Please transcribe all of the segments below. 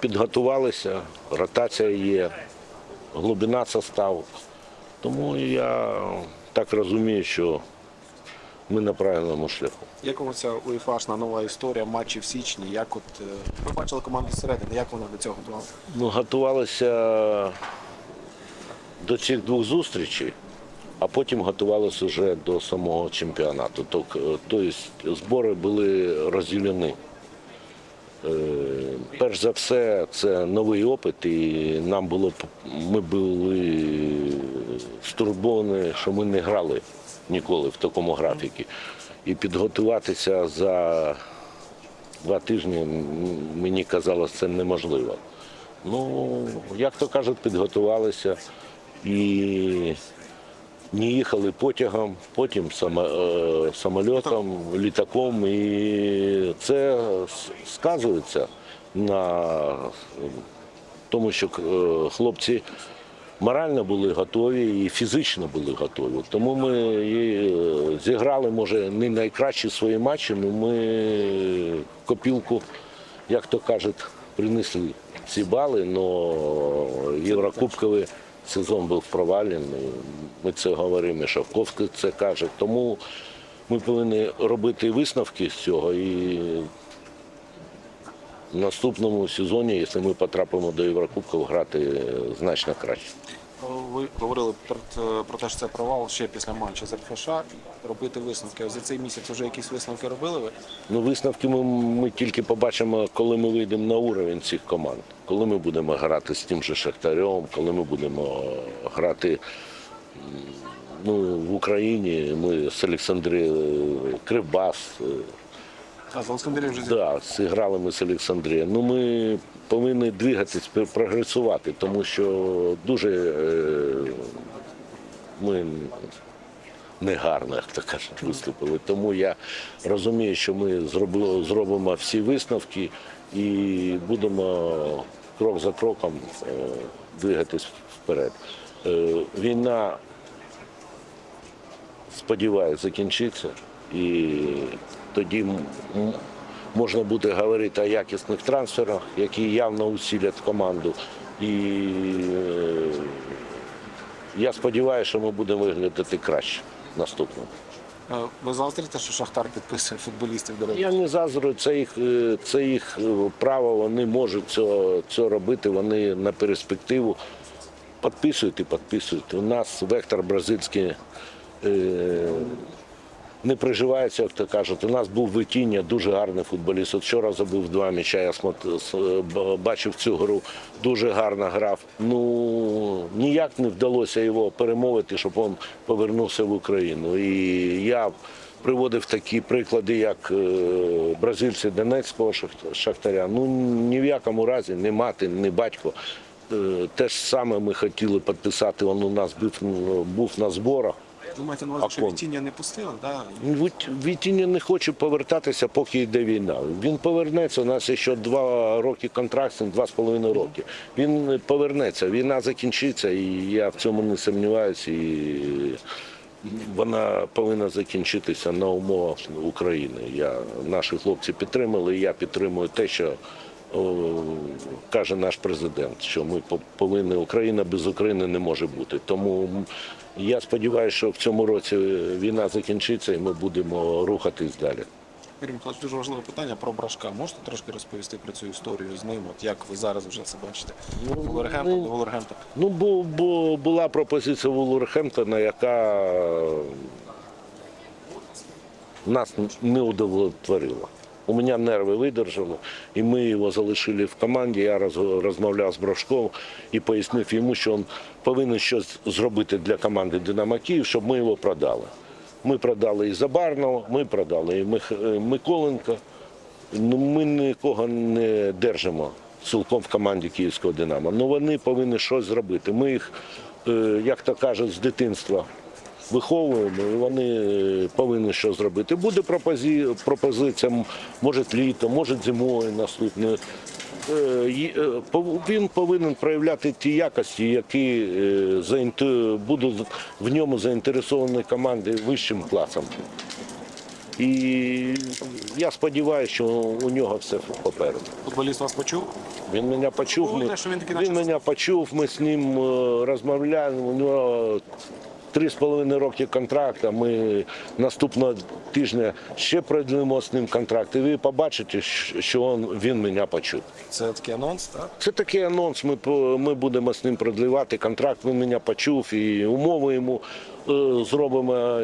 підготувалися, ротація є, глибина составу. Тому я так розумію, що ми на правильному шляху. Як вам ця УЄФАшна нова історія, матчі в січні? Як от е, ви бачили команду зсередини, як вона до цього готувалася? Ну, готувалися до цих двох зустрічей, а потім готувалися вже до самого чемпіонату. Тобто збори були розділені. Е, Перш за все, це новий опит, і нам було ми були стурбовані, що ми не грали ніколи в такому графіку. І підготуватися за два тижні мені казалось, це неможливо. Ну, як то кажуть, підготувалися і не їхали потягом, потім е, самольотом, літаком. І це сказується на тому, що е, хлопці морально були готові і фізично були готові. Тому ми і, е, зіграли, може, не найкращі свої матчі, але ми копілку, як то кажуть, принесли ці бали, але Єврокубковий сезон був провалений. Ми це говоримо, Шавковський це каже. Тому ми повинні робити висновки з цього і в наступному сезоні, якщо ми потрапимо до Єврокубків, грати значно краще. Ви говорили про, те- що це провал ще після матчу з РФШ. Робити висновки. За цей місяць вже якісь висновки робили ви? Ну, висновки ми, ми тільки побачимо, коли ми вийдемо на уровень цих команд. Коли ми будемо грати з тим же Шахтарем, коли ми будемо грати ну, в Україні, ми з Олександрією, Кривбас, е, А з Олександрією вже зі- Да, зіграли ми з Олександрією. Ну ми повинні двигатись, прогресувати, тому що дуже е, ми негарно, як то кажуть, виступили. Тому я розумію, що ми зробили, зробимо всі висновки і будемо крок за кроком е, двигатись вперед. Е, Війна сподіваюся, закінчиться. І тоді можна буде говорити о якісних трансферах, які явно усилять команду. І е, я сподіваюся, що ми будемо виглядати краще наступному. Е, Ви заздрите, що Шахтар підписує футболістів до речі? Я не заздрю, це їх, е, це їх право, вони можуть цього, цього робити, вони на перспективу підписують і підписують. У нас вектор бразильський е, не приживається, як то кажуть. У нас був Витіння, дуже гарний футболіст. От вчора забив два м'яча, я бачив цю гру, дуже гарно грав. Ну, ніяк не вдалося його перемовити, щоб він повернувся в Україну. І я приводив такі приклади, як е, бразильці Донецького Шахт- Шахтаря. Ну, ні в якому разі не мати, не батько. Е, Те ж саме ми хотіли підписати, він у нас був, був на зборах. Ви маєте на увазі, що Вітіння не пустили, да? Вітіння не хоче повертатися, поки йде війна. Він повернеться. У нас ще два роки контракт, два з половиною роки. Він повернеться. Війна закінчиться, і я в цьому не сумніваюся. І вона повинна закінчитися на умовах України. Я, наші хлопці підтримали, і я підтримую те, що о, каже наш президент, що ми по- повинні Україна без України не може бути. Тому я сподіваюся, що в цьому році війна закінчиться і ми будемо рухатись далі. Юрій Миколаївич, дуже важливе питання про Брашка. Можете трошки розповісти про цю історію з ним? От як ви зараз вже це бачите? Вулвергемптон до Вулвергемптона. Ну, бо, бо була пропозиція Вулверхемптона, яка нас не удовлетворила. У мене нерви видержали, і ми його залишили в команді. Я розмовляв з Брошком і пояснив йому, що він повинен щось зробити для команди Динамо Київ, щоб ми його продали. Ми продали і Забарного, ми продали і Мих- Миколенка. Ну, ми нікого не держимо цілком в команді Київського Динамо. Ну вони повинні щось зробити. Ми їх, е, як то кажуть, з дитинства виховуємо, і вони е, повинні щось зробити. Буде пропозиція, може літо, може зимою наступне. Е, е, Він повинен проявляти ті якості, які будуть в ньому заінтересовані команди вищим класом. І я сподіваюся, що у нього все попереду. Футболіст вас почув? Він мене почув. Ми, що він він мене почув, ми з ним розмовляли. У нього три з половиною роки контракту. Ми наступного тижня ще продлимо з ним контракт. І ви побачите, що він, він мене почув. Це такий анонс, так? Це такий анонс. Ми, ми будемо з ним продлівати контракт. Він мене почув і умови йому е, зробимо.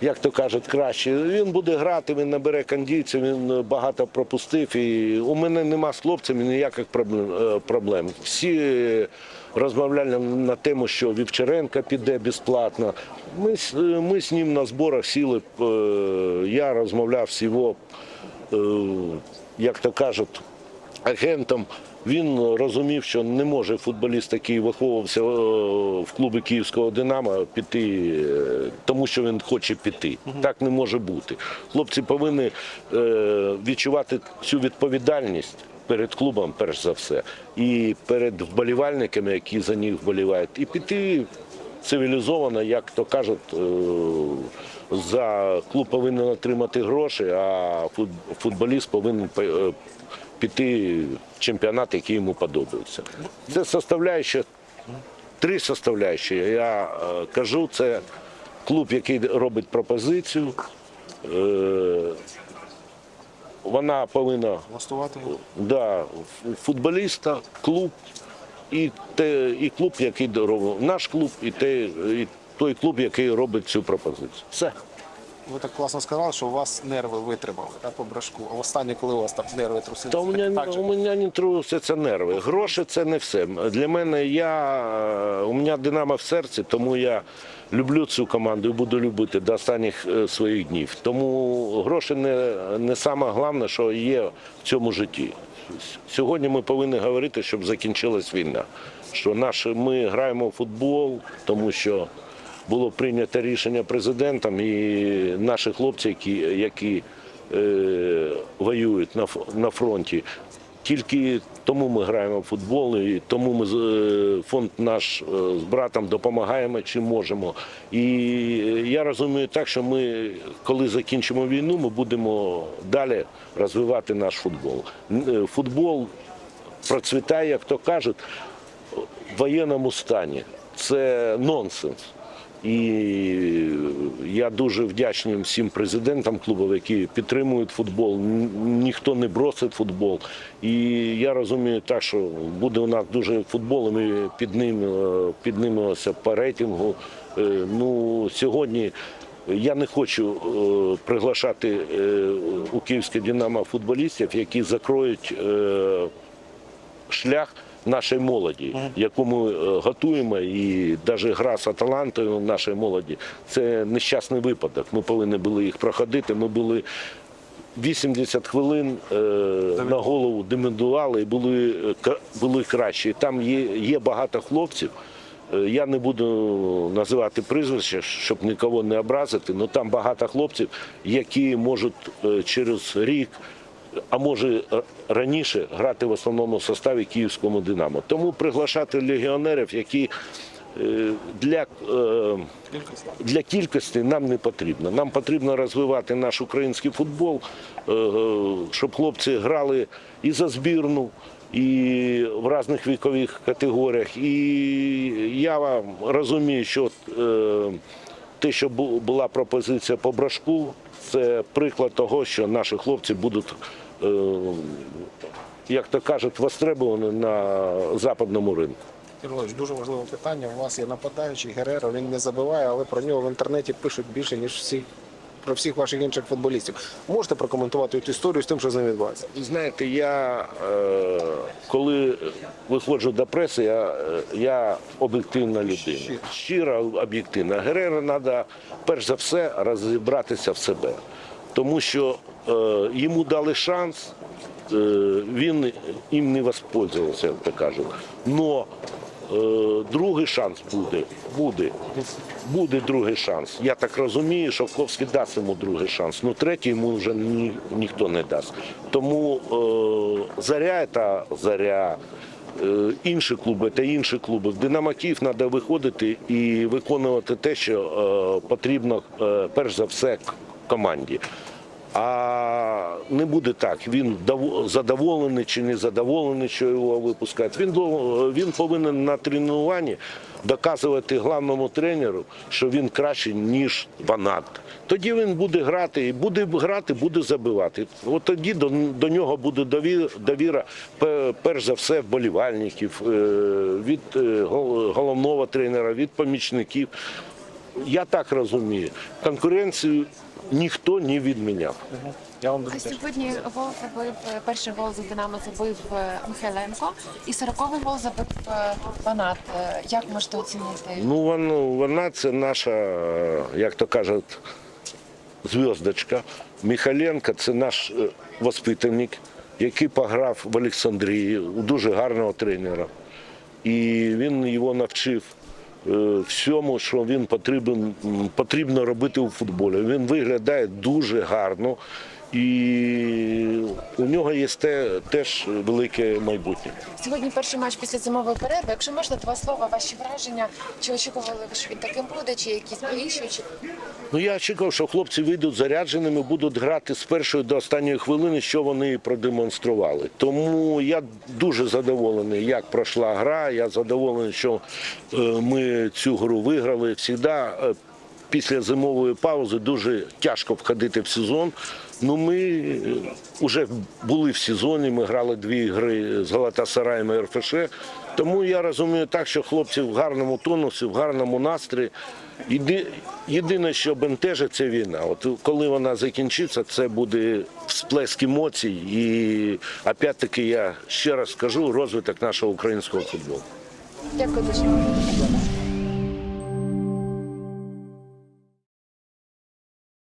Як то кажуть, краще. Він буде грати, він набере кондицію, він багато пропустив. І у мене нема з хлопцями ніяких проблем. е. Всі розмовляли на тему, що Вівчаренко піде безплатно. Ми, е, ми з ним на зборах сіли. е, Я розмовляв з його, е, як то кажуть, агентом. Він розумів, що не може футболіст, який виховувався в клубі Київського Динамо, піти, тому що він хоче піти. Так не може бути. Хлопці повинні відчувати цю відповідальність перед клубом, перш за все, і перед вболівальниками, які за них вболівають, і піти цивілізовано, як то кажуть, е, за клуб повинен отримати гроші, а футболіст повинен е, піти в чемпіонат, який йому подобається. Це составляюча, три составляючі. Я е, кажу, це клуб, який робить пропозицію. Вона повинна Влаштувати? да, футболіста, клуб і, те, і клуб, який робить наш клуб, і, те, і той клуб, який робить цю пропозицію. Все. Ви так класно сказали, що у вас нерви витримали та, по брашку. А останнє, коли у вас там нерви трусилися? Та у мене, так же? у мене не трусяться нерви. Гроші це не все. Для мене я, у мене Динамо в серці, тому я люблю цю команду і буду любити до останніх е, своїх днів. Тому гроші не, не саме головне, що є в цьому житті. Сьогодні ми повинні говорити, щоб закінчилась війна. Що наш, ми граємо в футбол, тому що було прийнято рішення президентом, і наші хлопці, які, які е, воюють на, на фронті. Тільки тому ми граємо в футбол, і тому ми е, фонд наш е, з братом допомагаємо чим можемо. І я розумію так, що ми, коли закінчимо війну, ми будемо далі розвивати наш футбол. Е, Футбол процвітає, як то кажуть, в воєнному стані. Це нонсенс. І я дуже вдячний всім президентам клубів, які підтримують футбол. Ніхто не бросить футбол. І я розумію так, що буде у нас дуже футбол, і ми під ним е, піднімемося по рейтингу. Е, Ну, сьогодні я не хочу е, приглашати е, у Київське Динамо футболістів, які закроють. е, шлях нашої молоді, яку ми е, готуємо, і навіть гра з Аталантою нашої молоді це нещасний випадок. Ми повинні були їх проходити. Ми були 80 хвилин е, на голову демендували і були, е, були кращі. Там є, є багато хлопців. Я не буду називати прізвища, щоб нікого не образити, але там багато хлопців, які можуть через рік а може е, раніше грати в основному составі київському Динамо. Тому приглашати легіонерів, які е, для, е, для кількості нам не потрібно. Нам потрібно розвивати наш український футбол, щоб хлопці грали і за збірну. І в різних вікових категоріях. І я вам розумію, що те, що бу- була пропозиція по брашку, це приклад того, що наші хлопці будуть, е, як то кажуть, востребовані на западному ринку. Кирилович, дуже важливе питання. У вас є нападаючий Гереро, він не забиває, але про нього в інтернеті пишуть більше, ніж всі. Про всіх ваших інших футболістів. Можете прокоментувати цю історію з тим, що з ним відбувається? Знаєте, я е, коли виходжу до преси, я, е, я об'єктивна людина. Щира об'єктивна. Герера треба перш за все розібратися в себе. Тому що е, йому дали шанс, е, він їм не воспользувався, як то кажуть. Но другий шанс буде. Буде. Буде другий шанс. Я так розумію, що Ковський дасть йому другий шанс. Ну третій йому вже ні, ніхто не дасть. Тому е, заря та заря. е, Інші клуби та інші клуби. В Динамо Київ треба виходити і виконувати те, що е, потрібно, е, перш за все, команді. А не буде так. Він задоволений чи не задоволений, що його випускають. Він, він повинен на тренуванні доказувати головному тренеру, що він краще, ніж Ванат. Тоді він буде грати, і буде грати, буде забивати. От тоді до, до нього буде довіра, довіра перш за все, вболівальників, е, від е, головного тренера, від помічників. Я так розумію. Конкуренцію ніхто не відміняв. Я вам дуже А дякую. сьогодні гол забив е, перший гол за Динамо забив е, Михайленко, і 40-й гол забив Банат. Е, Як можете оцінити? Ну, вона, вона це наша, як то кажуть, зв'язочка. Михайленко це наш е, воспитанник, який пограв в Олександрії у дуже гарного тренера. І він його навчив всьому, що він потрібен, потрібно робити у футболі. Він виглядає дуже гарно. І у нього є те, теж велике майбутнє. Сьогодні перший матч після зимової перерви. Якщо можна, два слова, ваші враження. Чи очікували ви, що він таким буде, чи якісь більші? Ну я очікував, що хлопці вийдуть зарядженими, будуть грати з першої до останньої хвилини, що вони продемонстрували. Тому я дуже задоволений, як пройшла гра. Я задоволений, що е, ми цю гру виграли. Всігда е, після зимової паузи дуже тяжко входити в сезон. Ну ми вже були в сезоні. Ми грали дві гри з Галатасараєм і РФШ. Тому я розумію так, що хлопці в гарному тонусі, в гарному настрої. Єди- Єдине, що бентежить, це війна. От коли вона закінчиться, це буде всплеск емоцій. І опять-таки я ще раз скажу розвиток нашого українського футболу. дякую дуже.